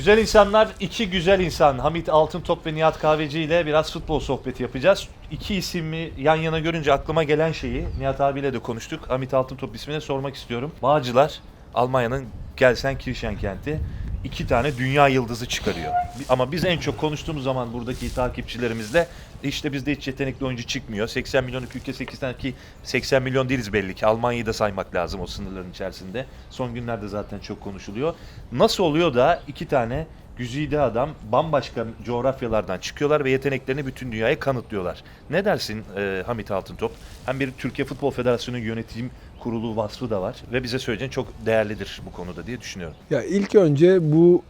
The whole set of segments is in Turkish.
Güzel insanlar, iki güzel insan. Hamit Altıntop ve Nihat Kahveci ile biraz futbol sohbeti yapacağız. İki ismi yan yana görünce aklıma gelen şeyi Nihat abiyle de konuştuk. Hamit Altıntop ismini sormak istiyorum. Bağcılar, Almanya'nın Gelsenkirchen kenti. İki tane dünya yıldızı çıkarıyor. Ama biz en çok konuştuğumuz zaman buradaki takipçilerimizle işte bizde hiç yetenekli oyuncu çıkmıyor. 80 milyonluk ülke 8 tane ki 80 milyon değiliz belli ki. Almanya'yı da saymak lazım o sınırların içerisinde. Son günlerde zaten çok konuşuluyor. Nasıl oluyor da iki tane güzide adam bambaşka coğrafyalardan çıkıyorlar ve yeteneklerini bütün dünyaya kanıtlıyorlar. Ne dersin e, Hamit Altıntop? Hem bir Türkiye Futbol Federasyonu yönetim kurulu vasfı da var ve bize söyleyeceğin çok değerlidir bu konuda diye düşünüyorum. Ya ilk önce bu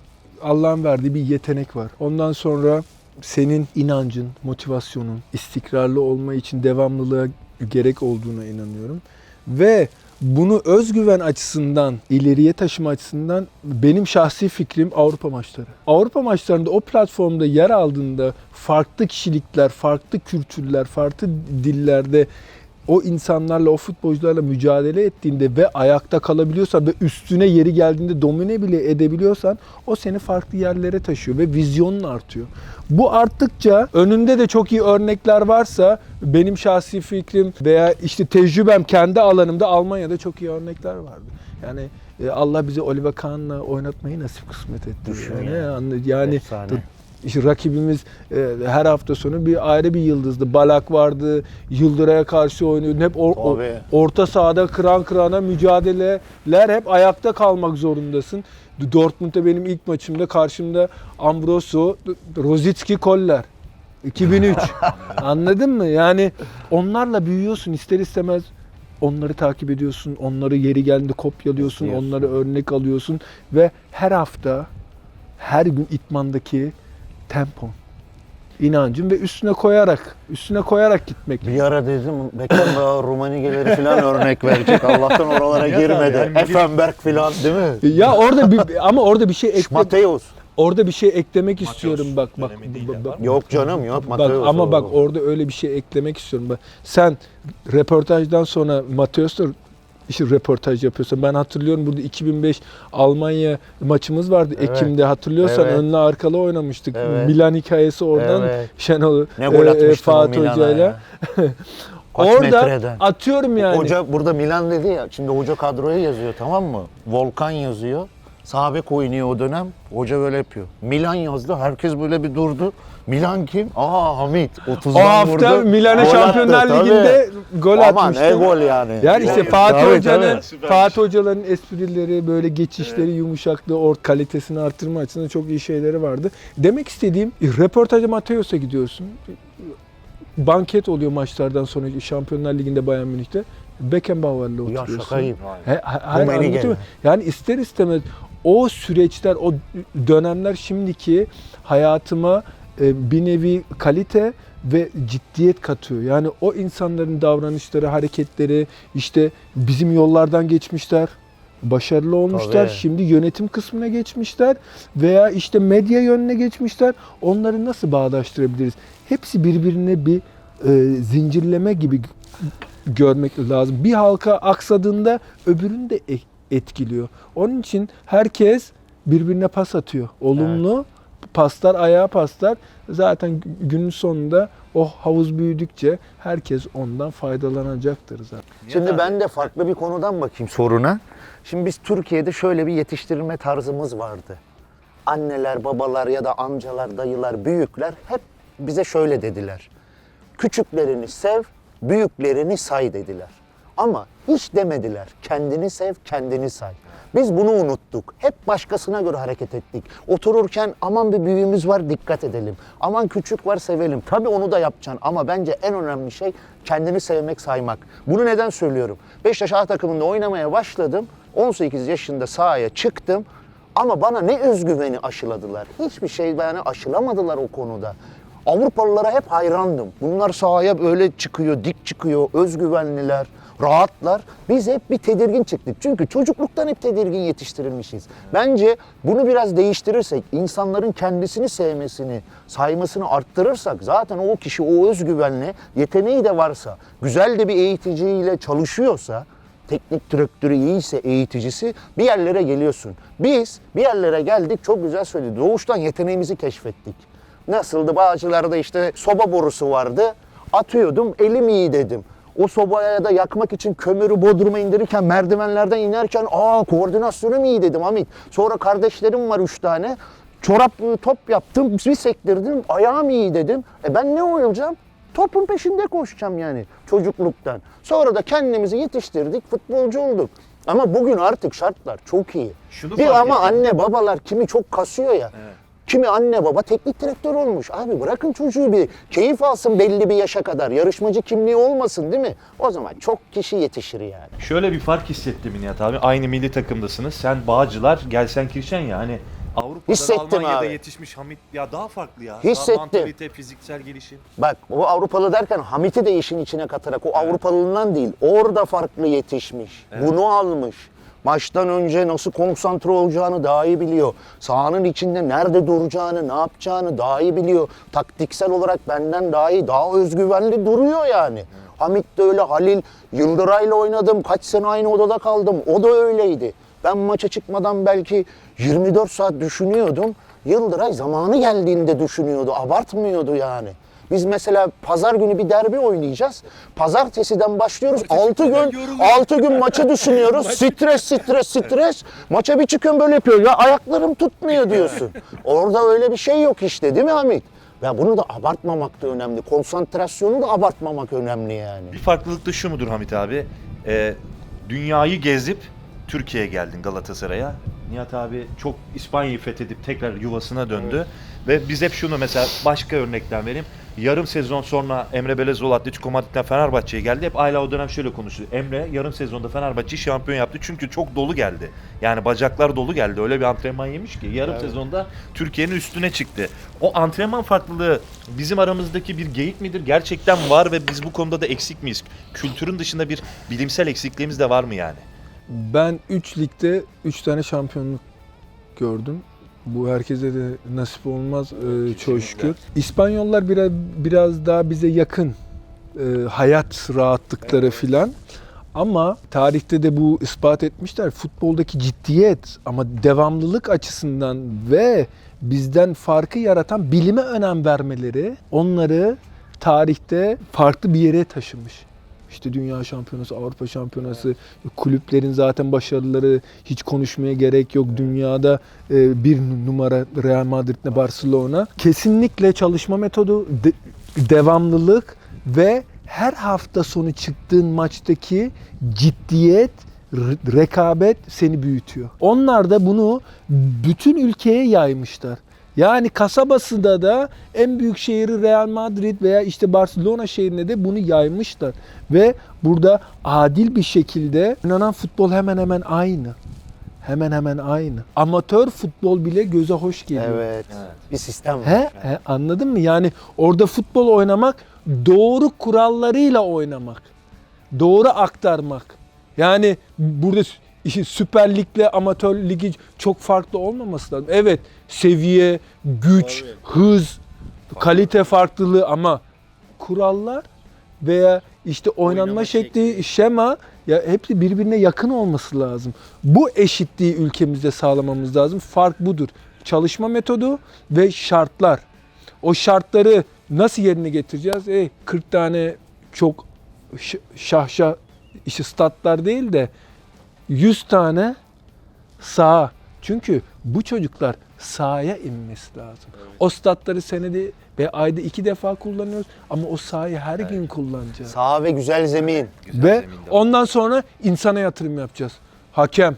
Allah'ın verdiği bir yetenek var. Ondan sonra senin inancın, motivasyonun, istikrarlı olma için devamlılığa gerek olduğuna inanıyorum. Ve bunu özgüven açısından, ileriye taşıma açısından benim şahsi fikrim Avrupa maçları. Avrupa maçlarında o platformda yer aldığında farklı kişilikler, farklı kültürler, farklı dillerde o insanlarla, o futbolcularla mücadele ettiğinde ve ayakta kalabiliyorsan ve üstüne yeri geldiğinde domine bile edebiliyorsan o seni farklı yerlere taşıyor ve vizyonun artıyor. Bu arttıkça önünde de çok iyi örnekler varsa benim şahsi fikrim veya işte tecrübem kendi alanımda Almanya'da çok iyi örnekler vardı. Yani e, Allah bize Oliver Kahn'la oynatmayı nasip kısmet etti. Düşün yani, yani Efsane. İşte rakibimiz e, her hafta sonu bir ayrı bir yıldızdı. Balak vardı, Yıldıray'a karşı oynuyordu. Hep or- o- orta sahada kıran kırana mücadeleler hep ayakta kalmak zorundasın. Dortmund'da benim ilk maçımda karşımda Ambrosio, Rosicki, Koller. 2003. Anladın mı? Yani onlarla büyüyorsun ister istemez. Onları takip ediyorsun, onları yeri kopyalıyorsun, Kopyalıyorsun. onları örnek alıyorsun ve her hafta, her gün itmandaki tempon, inancın ve üstüne koyarak, üstüne koyarak gitmek. Bir ara dedim Beckenbauer, Rumanigeleri falan örnek verecek. Allah'tan oralara girmedi. yani Effenberg falan değil mi? Ya orada bir ama orada bir şey ekle, Mateus. orada bir şey eklemek Mateus istiyorum bak bak. bak- bak-? Yok canım yok Bak Mateus. ama o. bak orada öyle bir şey eklemek istiyorum. Bak sen röportajdan sonra Mateus'la işte röportaj yapıyorsun. Ben hatırlıyorum burada 2005 Almanya maçımız vardı Evet. Ekim'de hatırlıyorsan Evet. önlü arkalı oynamıştık. Evet. Milan hikayesi oradan Evet. Şenol Ne gol e, atmıştı o Fatih Milan'a Hoca'yla. Kaç Orada metreden? atıyorum yani. Hoca burada Milan dedi ya. Şimdi hoca kadroya yazıyor tamam mı? Volkan yazıyor. Sağ bek oynuyor o dönem. Hoca böyle yapıyor. Milan yazdı. Herkes böyle bir durdu. Milan kim? Aa Hamit. 30'dan o hafta vurdu. Milan'a Gol Şampiyonlar attı, tabii. Ligi'nde gol Aman atmıştı. ne gol yani. Yani işte Tabii, Fatih tabii, Hoca'nın tabii. Fatih Hoca'ların esprileri, böyle geçişleri, yumuşaklığı, ort kalitesini arttırma açısından çok iyi şeyleri vardı. Demek istediğim e, röportaja Mateos'a gidiyorsun. Banket oluyor maçlardan sonra Şampiyonlar Ligi'nde Bayern Münih'te. Beckenbauer'la Ya oturuyorsun. şaka gibi. He, he- muyum? Yani ister istemez o süreçler, o dönemler şimdiki hayatıma e, bir nevi kalite ve ciddiyet katıyor. Yani o insanların davranışları, hareketleri işte bizim yollardan geçmişler, başarılı olmuşlar. Tabii. Şimdi yönetim kısmına geçmişler veya işte medya yönüne geçmişler. Onları nasıl bağdaştırabiliriz? Hepsi birbirine bir e, zincirleme gibi görmek lazım. Bir halka aksadığında öbürünü de etkiliyor. Onun için herkes birbirine pas atıyor. Olumlu paslar, ayağa paslar. Zaten gü- günün sonunda o havuz büyüdükçe herkes ondan faydalanacaktır zaten. Şimdi ben de farklı bir konudan bakayım soruna. Şimdi biz Türkiye'de şöyle bir yetiştirilme tarzımız vardı. Anneler, babalar ya da amcalar, dayılar, büyükler hep bize şöyle dediler. Küçüklerini sev, büyüklerini say dediler. Ama hiç demediler. Kendini sev, kendini say. Biz bunu unuttuk. Hep başkasına göre hareket ettik. Otururken aman bir büyüğümüz var dikkat edelim. Aman küçük var sevelim. Tabii onu da yapacaksın ama bence en önemli şey kendini sevmek, saymak. Bunu neden söylüyorum? Beşiktaş A takımında oynamaya başladım. 18 yaşında sahaya çıktım. Ama bana ne özgüveni aşıladılar. Hiçbir şey bana aşılamadılar o konuda. Avrupalılara hep hayrandım. Bunlar sahaya böyle çıkıyor, dik çıkıyor, özgüvenliler, rahatlar. Biz hep bir tedirgin çıktık. Çünkü çocukluktan hep tedirgin yetiştirilmişiz. Bence bunu biraz değiştirirsek, insanların kendisini sevmesini, saymasını arttırırsak zaten o kişi o özgüvenle, yeteneği de varsa, güzel de bir eğiticiyle çalışıyorsa teknik direktörü iyiyse, eğiticisi bir yerlere geliyorsun. Biz bir yerlere geldik çok güzel söyledi. Doğuştan yeteneğimizi keşfettik. Nasıldı? Bağcılarda işte soba borusu vardı. Atıyordum, elim iyi dedim. O sobaya da yakmak için kömürü bodruma indirirken merdivenlerden inerken aa koordinasyonum iyi dedim Hamit. Sonra kardeşlerim var üç tane. Çorap top yaptım, bir sektirdim, ayağım iyi dedim. E ben ne olacağım? Topun peşinde koşacağım yani çocukluktan. Sonra da kendimizi yetiştirdik, futbolcu olduk. Ama bugün artık şartlar çok iyi. Şunu bir ama ettim. anne babalar kimi çok kasıyor ya. Kimi anne baba teknik direktör olmuş. Abi bırakın çocuğu bir keyif alsın belli bir yaşa kadar. Yarışmacı kimliği olmasın değil mi? O zaman çok kişi yetişir yani. Şöyle bir fark hissettim Nihat abi. Aynı milli takımdasınız. Sen Bağcılar, gelsen Kirşen ya hani Avrupa'da Hissettim Almanya'da abi. yetişmiş Hamit ya daha farklı ya. Hissettim. Daha mantalite, fiziksel gelişim. Bak o Avrupalı derken Hamit'i de işin içine katarak o Avrupalılığından değil. Orada farklı yetişmiş. Bunu almış. Maçtan önce nasıl konsantre olacağını daha iyi biliyor. Sahanın içinde nerede duracağını, ne yapacağını daha iyi biliyor. Taktiksel olarak benden daha iyi, daha özgüvenli duruyor yani. Hamit de öyle, Halil Yıldıray'la oynadım. Kaç sene aynı odada kaldım. O da öyleydi. Ben maça çıkmadan belki 24 saat düşünüyordum. Yıldıray zamanı geldiğinde düşünüyordu. Abartmıyordu yani. Biz mesela pazar günü bir derbi oynayacağız. Pazartesiden başlıyoruz. 6 gün 6 gün maçı düşünüyoruz. stres stres stres. Maça bir çıkıyorum böyle yapıyor. Ya ayaklarım tutmuyor diyorsun. Orada öyle bir şey yok işte değil mi Hamit? Ya bunu da abartmamak da önemli. Konsantrasyonu da abartmamak önemli yani. Bir farklılık da şu mudur Hamit abi? Ee, dünyayı gezip Türkiye'ye geldin Galatasaray'a. Nihat abi çok İspanya'yı fethedip tekrar yuvasına döndü. Ve biz hep şunu mesela başka örnekten vereyim. Yarım sezon sonra Emre Belezoğlu Atletico Madrid'den Fenerbahçe'ye geldi. Hep hala o dönem şöyle konuştu. Emre yarım sezonda Fenerbahçe'yi şampiyon yaptı. Çünkü çok dolu geldi. Yani bacaklar dolu geldi. Öyle bir antrenman yemiş ki yarım sezonda Türkiye'nin üstüne çıktı. O antrenman farklılığı bizim aramızdaki bir geyik midir? Gerçekten var ve biz bu konuda da eksik miyiz? Kültürün dışında bir bilimsel eksikliğimiz de var mı yani? Ben 3 ligde 3 tane şampiyonluk gördüm. Bu herkese de nasip olmaz e, çok şükür. İspanyollar biraz biraz daha bize yakın e, hayat rahatlıkları filan. Ama tarihte de bu ispat etmişler. Futboldaki ciddiyet ama devamlılık açısından ve bizden farkı yaratan bilime önem vermeleri onları tarihte farklı bir yere taşımış. İşte dünya şampiyonası, Avrupa şampiyonası, kulüplerin zaten başarıları hiç konuşmaya gerek yok. Dünyada e, bir numara Real Madrid'le Barcelona. Kesinlikle çalışma metodu, de- devamlılık ve her hafta sonu çıktığın maçtaki ciddiyet, rekabet seni büyütüyor. Onlar da bunu bütün ülkeye yaymışlar. Yani kasabasında da en büyük şehri Real Madrid veya işte Barcelona şehrine de bunu yaymışlar. Ve burada adil bir şekilde oynanan futbol hemen hemen aynı. Hemen hemen aynı. Amatör futbol bile göze hoş geliyor. Evet. Bir sistem var. He, he, anladın mı? Yani orada futbol oynamak doğru kurallarıyla oynamak. Doğru aktarmak. Yani burada işin Süper Lig'le Amatör Ligi çok farklı olmaması lazım. Evet seviye, güç, hız, kalite farklılığı ama kurallar veya işte oynanma Oynama şekli, şekli. şema ya hepsi birbirine yakın olması lazım. Bu eşitliği ülkemizde sağlamamız lazım. Fark budur. Çalışma metodu ve şartlar. O şartları nasıl yerine getireceğiz? E 40 tane çok şahşa işte statlar değil de 100 tane saha. Çünkü bu çocuklar sahaya inmesi lazım. O statları senede ve ayda iki defa kullanıyoruz ama o sahayı her gün kullanacağız. Sağ ve güzel zemin. Güzel Ve zeminde var. ondan sonra insana yatırım yapacağız. Hakem,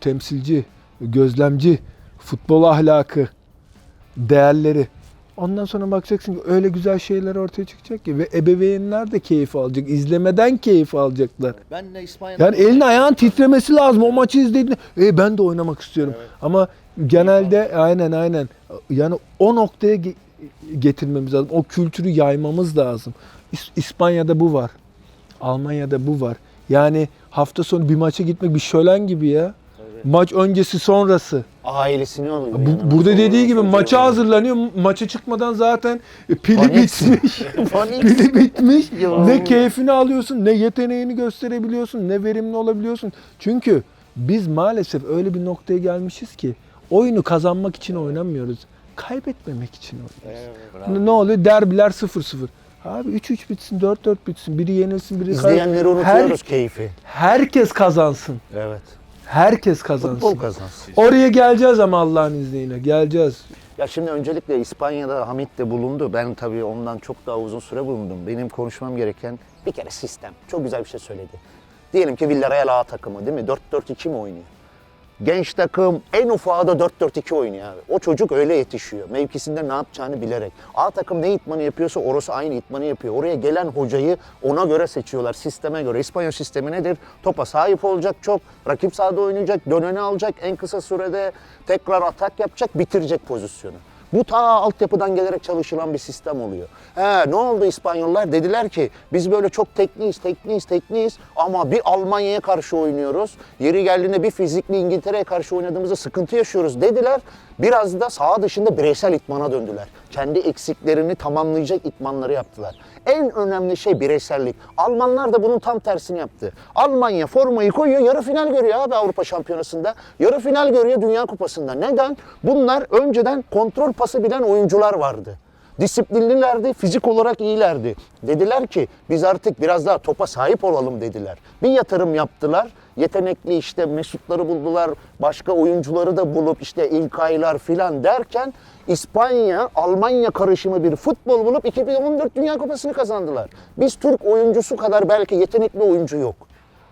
temsilci, gözlemci, futbol ahlakı, değerleri. Ondan sonra bakacaksın ki öyle güzel şeyler ortaya çıkacak ki ve ebeveynler de keyif alacak. izlemeden keyif alacaklar. Ben de İspanya'da Yani elin ayağın titremesi lazım. O maçı izlediğinde e, ben de oynamak istiyorum. Ama genelde aynen aynen. Yani o noktaya ge- getirmemiz lazım. O kültürü yaymamız lazım. İs- İspanya'da bu var. Almanya'da bu var. Yani hafta sonu bir maça gitmek bir şölen gibi ya. Maç öncesi sonrası. Ailesini alıyor. Bu- yanına. burada dediği gibi maça hazırlanıyor. Maça çıkmadan zaten pili Paniksin. bitmiş. Panik. pili bitmiş. Ya. ne keyfini alıyorsun, ne yeteneğini gösterebiliyorsun, ne verimli olabiliyorsun. Çünkü biz maalesef öyle bir noktaya gelmişiz ki oyunu kazanmak için oynamıyoruz. Kaybetmemek için oynuyoruz. Ne oluyor? Derbiler 0-0. Abi 3-3 bitsin, 4-4 bitsin. Biri yenilsin, biri İzleyenleri Her- unutuyoruz keyfi. herkes kazansın. Evet. Herkes kazansın. Futbol kazansın. Oraya geleceğiz ama Allah'ın izniyle. Geleceğiz. Ya şimdi öncelikle İspanya'da Hamit de bulundu. Ben tabii ondan çok daha uzun süre bulundum. Benim konuşmam gereken bir kere sistem. Çok güzel bir şey söyledi. Diyelim ki Villarreal A takımı değil mi? 4-4-2 mi oynuyor? Genç takım en ufağı da 4-4-2 oynuyor abi. O çocuk öyle yetişiyor. Mevkisinde ne yapacağını bilerek. A takım ne itmanı yapıyorsa orası aynı itmanı yapıyor. Oraya gelen hocayı ona göre seçiyorlar. Sisteme göre. İspanyol sistemi nedir? Topa sahip olacak çok. Rakip sahada oynayacak. Döneni alacak. En kısa sürede tekrar atak yapacak. Bitirecek pozisyonu. Bu ta altyapıdan gelerek çalışılan bir sistem oluyor. He, ne oldu İspanyollar? Dediler ki biz böyle çok tekniyiz, tekniyiz, tekniyiz ama bir Almanya'ya karşı oynuyoruz. Yeri geldiğinde bir fizikli İngiltere'ye karşı oynadığımızda sıkıntı yaşıyoruz dediler. Biraz da saha dışında bireysel itmana döndüler. Kendi eksiklerini tamamlayacak itmanları yaptılar. En önemli şey bireysellik. Almanlar da bunun tam tersini yaptı. Almanya formayı koyuyor, yarı final görüyor abi Avrupa Şampiyonası'nda. Yarı final görüyor Dünya Kupası'nda. Neden? Bunlar önceden kontrol pası bilen oyuncular vardı. Disiplinlilerdi, fizik olarak iyilerdi. Dediler ki biz artık biraz daha topa sahip olalım dediler. Bir yatırım yaptılar. Yetenekli işte Mesutları buldular, başka oyuncuları da bulup işte İlkaylar filan derken İspanya, Almanya karışımı bir futbol bulup 2014 Dünya Kupası'nı kazandılar. Biz Türk oyuncusu kadar belki yetenekli oyuncu yok.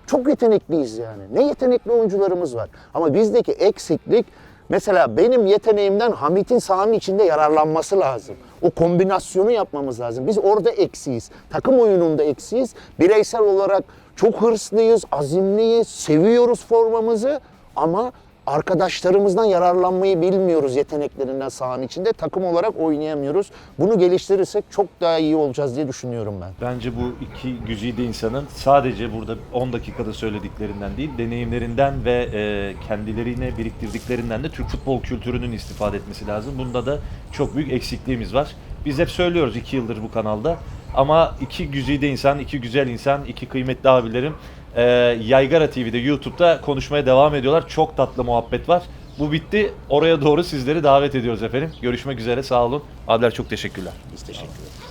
Çok yetenekliyiz yani. Ne yetenekli oyuncularımız var. Ama bizdeki eksiklik mesela benim yeteneğimden Hamit'in sahanın içinde yararlanması lazım. O kombinasyonu yapmamız lazım. Biz orada eksiyiz. Takım oyununda eksiyiz. Bireysel olarak çok hırslıyız, azimliyiz, seviyoruz formamızı ama arkadaşlarımızdan yararlanmayı bilmiyoruz yeteneklerinden sahanın içinde. Takım olarak oynayamıyoruz. Bunu geliştirirsek çok daha iyi olacağız diye düşünüyorum ben. Bence bu iki güzide insanın sadece burada 10 dakikada söylediklerinden değil, deneyimlerinden ve e, kendilerine biriktirdiklerinden de Türk futbol kültürünün istifade etmesi lazım. Bunda da çok büyük eksikliğimiz var. Biz hep söylüyoruz iki yıldır bu kanalda. Ama iki güzide insan, iki güzel insan, iki kıymetli abilerim e, Yaygara TV'de, YouTube'da konuşmaya devam ediyorlar. Çok tatlı muhabbet var. Bu bitti. Oraya doğru sizleri davet ediyoruz efendim. Görüşmek üzere. Sağ olun. Abiler çok teşekkürler. Biz teşekkür ederiz.